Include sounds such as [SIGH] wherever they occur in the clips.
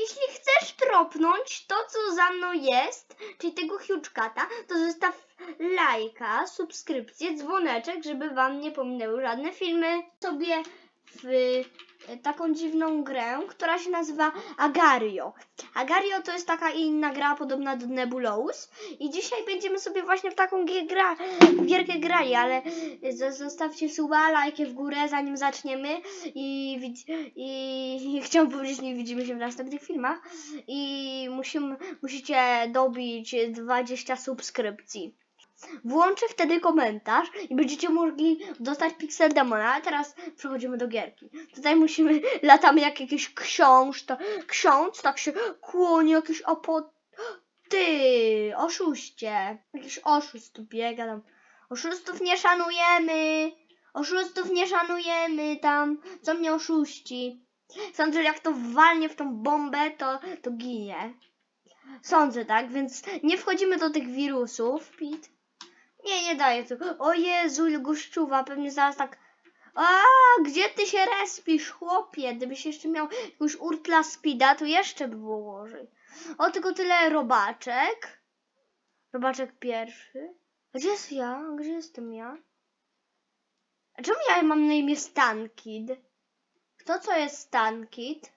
jeśli chcesz tropnąć to, co za mną jest, czyli tego huge to zostaw lajka, subskrypcję, dzwoneczek, żeby wam nie pominęły żadne filmy. Sobie w taką dziwną grę, która się nazywa Agario. Agario to jest taka inna gra podobna do Nebulous i dzisiaj będziemy sobie właśnie w taką gra, gierkę grali, ale zostawcie suba, lajkę w górę zanim zaczniemy i, i, [LAUGHS] i powiedzieć, nie widzimy się w następnych filmach i musimy, musicie dobić 20 subskrypcji. Włączę wtedy komentarz i będziecie mogli dostać Pixel Demona, a teraz przechodzimy do gierki. Tutaj musimy, [LAUGHS] latamy jak jakiś książ, to, ksiądz, tak się kłoni, jakiś opo... [GASPS] Ty, oszuście. Jakiś oszust tu biega tam. Oszustów nie szanujemy. Oszustów nie szanujemy tam. Co mnie oszuści? Sądzę, że jak to walnie w tą bombę, to, to ginie. Sądzę tak, więc nie wchodzimy do tych wirusów, Pit. Nie, nie daję tu. O Jezu, gościuwa, pewnie zaraz tak. A, gdzie ty się respisz, chłopie? Gdybyś jeszcze miał jakąś urtla speeda, to jeszcze by było gorzej. O, tylko tyle robaczek. Robaczek pierwszy. Gdzie jest ja? Gdzie jestem ja? A czemu ja mam na imię Stankid? Kto co jest Stankid?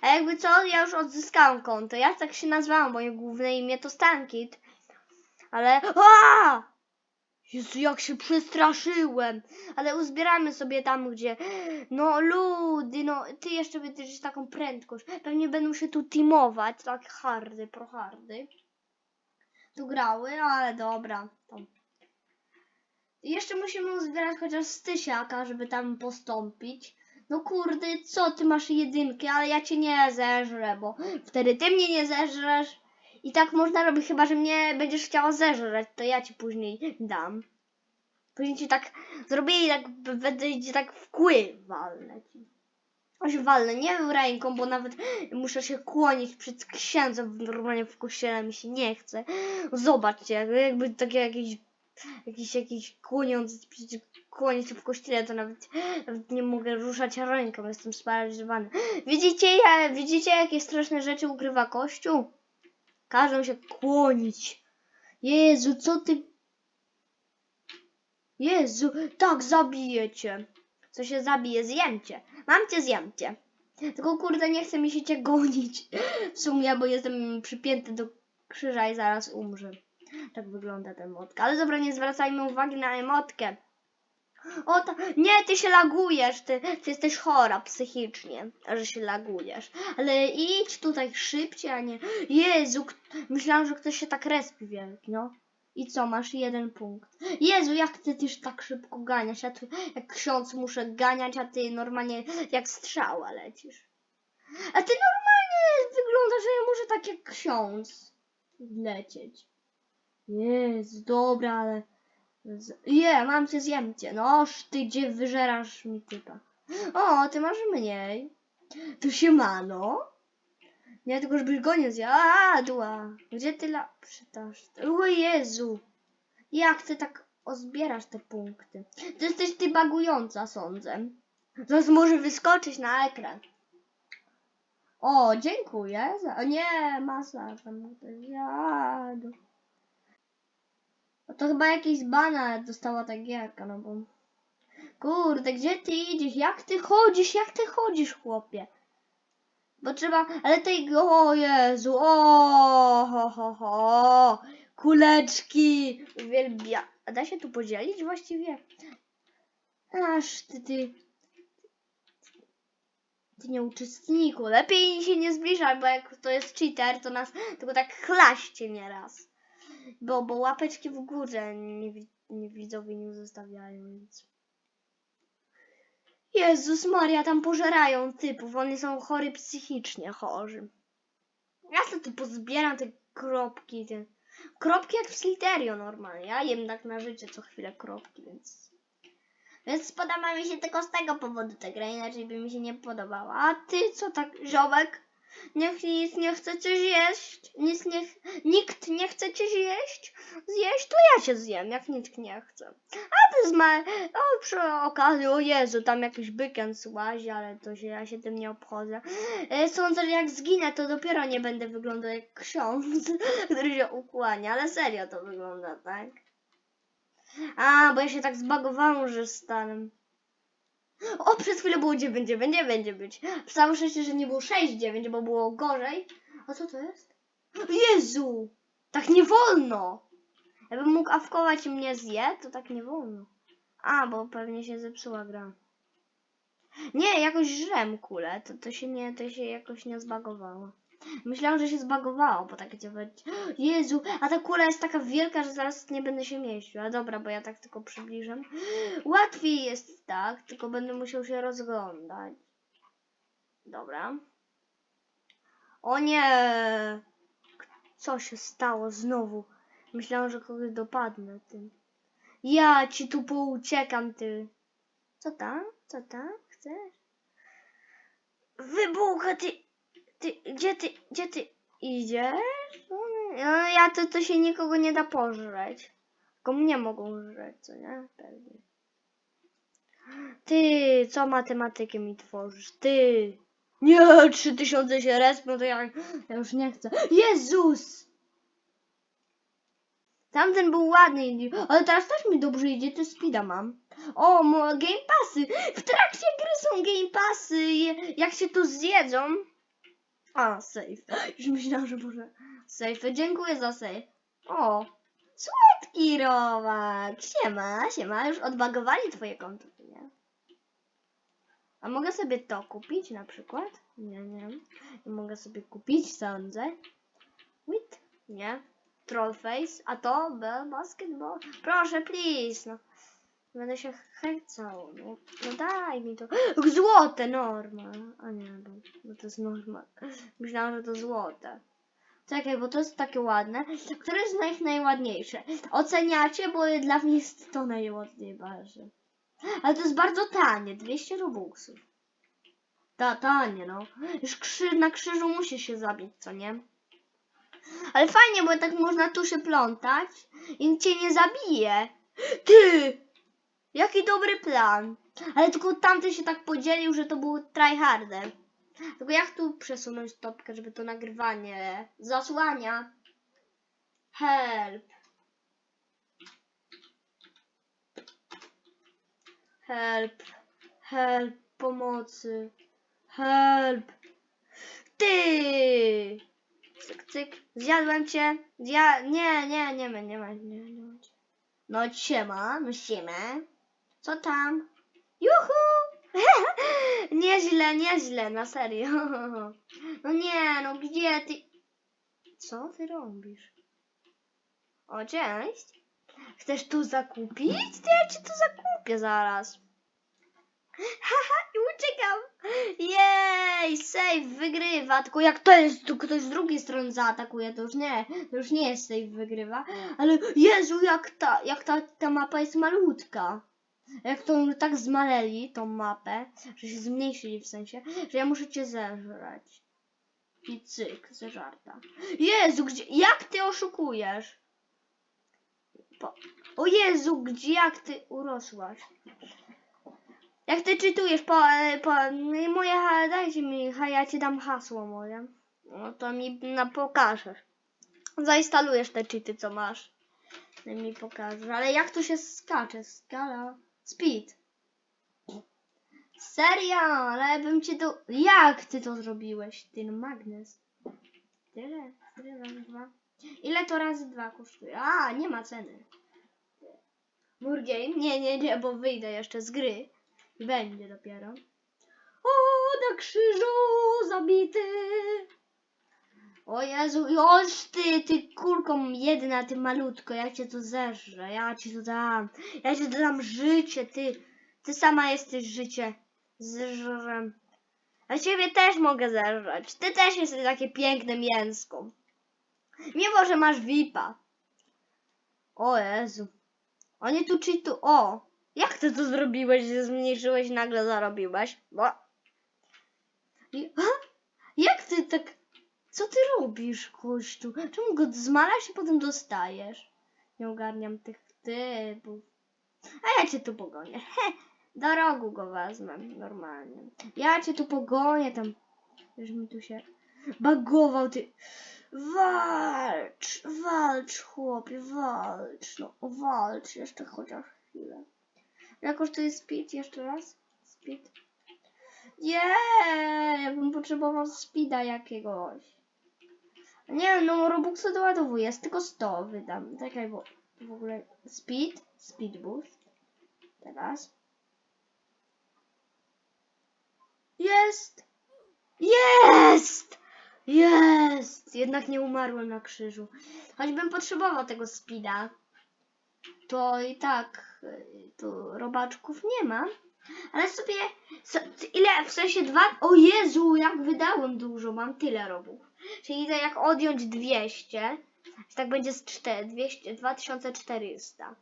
A jakby co, ja już odzyskałam konto. Ja tak się nazwałam, moje główne imię to Stankid. Ale... A! Jezu, jak się przestraszyłem. Ale uzbieramy sobie tam, gdzie... No, ludy, no, ty jeszcze będziesz taką prędkość. Pewnie będą się tu teamować, tak hardy, pro hardy. Tu grały, ale dobra. Jeszcze musimy uzbierać chociaż z tysiaka, żeby tam postąpić. No kurde, co, ty masz jedynkę, ale ja cię nie zeżrę, bo wtedy ty mnie nie zeżresz. I tak można robić, chyba że mnie będziesz chciała zeżreć, to ja ci później dam. Później ci tak zrobię i tak będę ci tak w kły walnę ci. Aż walnę, nie ręką, bo nawet muszę się kłonić przed księdzem normalnie w kościele, mi się nie chce. Zobaczcie, jakby, takie jakieś, jakiś, jakiś kłoniąc, kłonić się w kościele, to nawet, nawet nie mogę ruszać ręką, jestem sparaliżowany. Widzicie, ja, widzicie, jakie straszne rzeczy ukrywa Kościół? Każą się kłonić. Jezu, co ty... Jezu, tak, zabijecie. Co się zabije, zjemcie. Mam cię, zjemcie. Tylko kurde, nie chce mi się cię gonić. W sumie, bo jestem przypięty do krzyża i zaraz umrze. Tak wygląda ta emotka. Ale dobra, nie zwracajmy uwagi na emotkę. O, ta... nie, ty się lagujesz, ty, ty jesteś chora psychicznie, że się lagujesz. Ale idź tutaj szybciej, a nie... Jezu, myślałam, że ktoś się tak respi wielki, no. I co, masz jeden punkt. Jezu, jak ty też tak szybko ganiasz? Ja tu jak ksiądz muszę ganiać, a ty normalnie jak strzała lecisz. A ty normalnie wygląda, że ja muszę tak jak ksiądz lecieć. Jezu, dobra, ale... Je, mam cię, zjem cię. Noż, ty gdzie wyżerasz mi typa. O, ty masz mniej. To się mano. Nie, tylko żebyś go nie zjadła. Gdzie ty la... Przytasz. O Jezu. Jak ty tak ozbierasz te punkty? Ty jesteś ty bagująca, sądzę. Zaraz może wyskoczyć na ekran. O, dziękuję. O nie, masa tam zjadł. To chyba jakiś bana dostała ta gierka, no bo... Kurde, gdzie ty idziesz? Jak ty chodzisz? Jak ty chodzisz, chłopie? Bo trzeba, ale tej, o Jezu, o, ho, ho, ho, kuleczki, uwielbia. A da się tu podzielić właściwie? Aż ty, ty, ty nieuczestniku, lepiej się nie zbliżaj, bo jak to jest cheater, to nas tylko tak chlaście nieraz. Bo, bo łapeczki w górze nie, nie widzowie nie zostawiają, więc... Jezus Maria, tam pożerają typów, oni są chory psychicznie, chorzy. Ja sobie tu pozbieram te kropki, te... Kropki jak w Sliterio normalnie, ja jem tak na życie co chwilę kropki, więc... Więc podoba mi się tylko z tego powodu ta gra, inaczej by mi się nie podobała. A ty co tak, ziobek? Niech nic nie chcecie zjeść, nic nie, nikt nie chcecie zjeść, zjeść, to ja się zjem, jak nikt nie chce. A to jest ma, o przy okazji, o Jezu, tam jakiś bykens łazi, ale to się, ja się tym nie obchodzę. E, Sądzę, że jak zginę, to dopiero nie będę wyglądał jak ksiądz, [LAUGHS] który się ukłania, ale serio to wygląda, tak? A, bo ja się tak zbagowałam, że stanę. O, przez chwilę było 9, 9, nie będzie być. Całe szczęście, że nie było 6, 9, bo było gorzej. A co to jest? Jezu! Tak nie wolno! Jakbym mógł awkować i mnie zje, to tak nie wolno. A, bo pewnie się zepsuła gra. Nie, jakoś żrem kulę, to, to się nie, to się jakoś nie zbagowało. Myślałam, że się zbagowało, bo tak działa. Jezu, a ta kula jest taka wielka, że zaraz nie będę się mieścił. A dobra, bo ja tak tylko przybliżam. Łatwiej jest tak, tylko będę musiał się rozglądać. Dobra. O nie! Co się stało znowu? Myślałam, że kogoś dopadnę tym. Ja ci tu pouciekam, ty. Co tam? Co tam? Chcesz? Wybucha, ty. Ty, gdzie ty, gdzie ty idziesz? No, ja to, to się nikogo nie da pożreć. Tylko mnie mogą żreć, co nie? Pewnie. Ty, co matematykę mi tworzysz? Ty! Nie, 3000 się respią, to ja, ja już nie chcę. Jezus! Tamten był ładny, ale teraz też mi dobrze idzie, to speeda mam. O, game passy! W trakcie gry są game passy! Jak się tu zjedzą... A, save. Już myślałam, że może... Save, dziękuję za save. O, słodki robak! Siema, siema, już odbagowali twoje konto, nie? A mogę sobie to kupić na przykład? Nie, nie. Nie mogę sobie kupić, sądzę. Wit? Nie. Trollface. A to? B basketball? Proszę, please. No. Będę się chęcał. No, no daj mi to. [GASPS] Złote, norma. A nie, bo, bo to jest norma. [LAUGHS] Myślałam, że to złote. Czekaj, bo to jest takie ładne. Które z nich najładniejsze? Oceniacie, bo dla mnie jest to najładniej bardziej. Ale to jest bardzo tanie, 200 robuxów. Ta, tanie, no. Już krzy, na krzyżu musi się zabić, co nie? Ale fajnie, bo tak można tu się plątać i cię nie zabije. Ty! Jaki dobry plan. Ale tylko tamten się tak podzielił, że to był tryharder. Tylko jak tu przesunąć stopkę, żeby to nagrywanie zasłania? Help. Help. Help. Pomocy. Help. Ty! Cyk, cyk. Zjadłem cię. Zja... Nie, nie, nie ma, nie ma, nie, ma. No siema, no siema. Co tam? Juhu! [LAUGHS] nieźle, nieźle, na serio. [LAUGHS] No nie, no gdzie ty... Co ty robisz? O, cześć. Chcesz tu zakupić? To ja ci tu zakupię zaraz. [LAUGHS] Haha, i uciekam. Jej, save wygrywa. Tylko jak to jest, tu ktoś z drugiej strony zaatakuje, to już nie, to już nie jest save wygrywa. Ale Jezu, jak ta, jak ta, ta mapa jest malutka. Jak to tak zmaleli, tą mapę, że się zmniejszyli w sensie, że ja muszę cię zeżrać. I cyk, zeżarta. Jezu, gdzie, jak ty oszukujesz? Po, o Jezu, gdzie, jak ty urosłaś? Jak ty czytujesz po, e, po moje, ha- dajcie mi, ja ci dam hasło moje. No to mi na pokażesz. Zainstalujesz te cheaty, co masz. Ty mi pokażesz. Ale jak tu się skacze? Skala. Speed. Serio, ale bym cię to... Jak ty to zrobiłeś? Ty no magnes. Tyle? Tyle razy dwa? Ile to razy dwa kosztuje? A, nie ma ceny. Murgame? Nie, nie, nie, bo wyjdę jeszcze z gry. Będzie dopiero. O, na krzyżu zabity. O Jezu, już ty, ty kulką jedna, ty malutko, ja cię tu zeżrę, ja ci tu dam, ja ci tu dam życie, ty, ty sama jesteś życie, zeżrę. A ciebie też mogę zeżreć, ty też jesteś takie piękne mięsko. Mimo, że masz VIPa. O Jezu, oni tu czy tu, o, jak ty to zrobiłeś, że zmniejszyłeś, nagle zarobiłeś? Bo... I- [LAUGHS] Jak ty tak Co ty robisz, kościół? Czemu go zmalasz i potem dostajesz? Nie ogarniam tych typów. A ja cię tu pogonię. He, do rogu go wezmę normalnie. Ja cię tu pogonię tam. Już mi tu się bagował ty. Walcz, walcz chłopie, walcz. No walcz jeszcze chociaż chwilę. Jak kosztuje speed jeszcze raz? Speed. Nie, ja bym potrzebował speeda jakiegoś. Nie no Robuxu doładowuję, z tylko 100 wydam. Czekaj, bo w ogóle speed, speed boost. Teraz. Jest! Jest! Jest! Jednak nie umarłem na krzyżu. Choćbym potrzebował tego speeda, to i tak y, tu robaczków nie ma. Ale sobie. so- Ile? W sensie dwa. O Jezu, jak wydałem dużo, mam tyle robów. Czyli to jak odjąć 200, to tak będzie z 4, 200, 2400.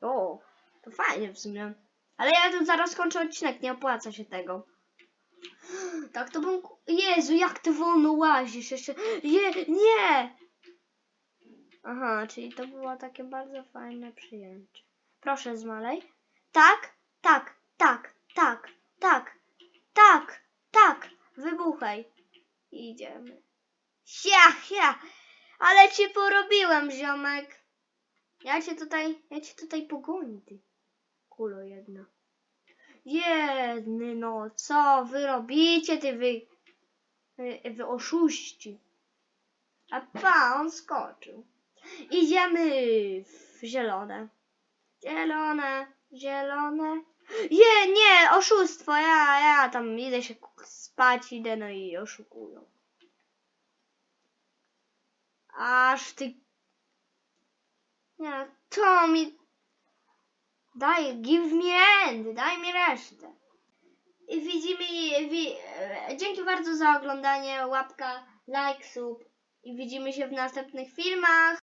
O, to fajnie w sumie. Ale ja tu zaraz kończę odcinek, nie opłaca się tego. [GASPS] Tak to bym. Jezu, jak ty wolno łazisz jeszcze. Je, nie! Aha, czyli to było takie bardzo fajne przyjęcie. Proszę zmalej. Tak, tak, tak, tak, tak, tak, tak. Wybuchaj. Idziemy. Sia, sia. Ale cię porobiłem, ziomek. Ja cię tutaj, ja cię tutaj pogoni, ty. Kulo jedna. Jedny, no co wy robicie, ty wy, wy, wy oszuści. A pa, on skoczył. Idziemy w zielone. Zielone, zielone. Nie, nie, oszustwo, ja, ja tam idę się spać, idę, no i oszukują. Aż ty... Nie, to mi... Daj, give me end, daj mi resztę. I widzimy, wi... e, dzięki bardzo za oglądanie, łapka, like, sub i widzimy się w następnych filmach.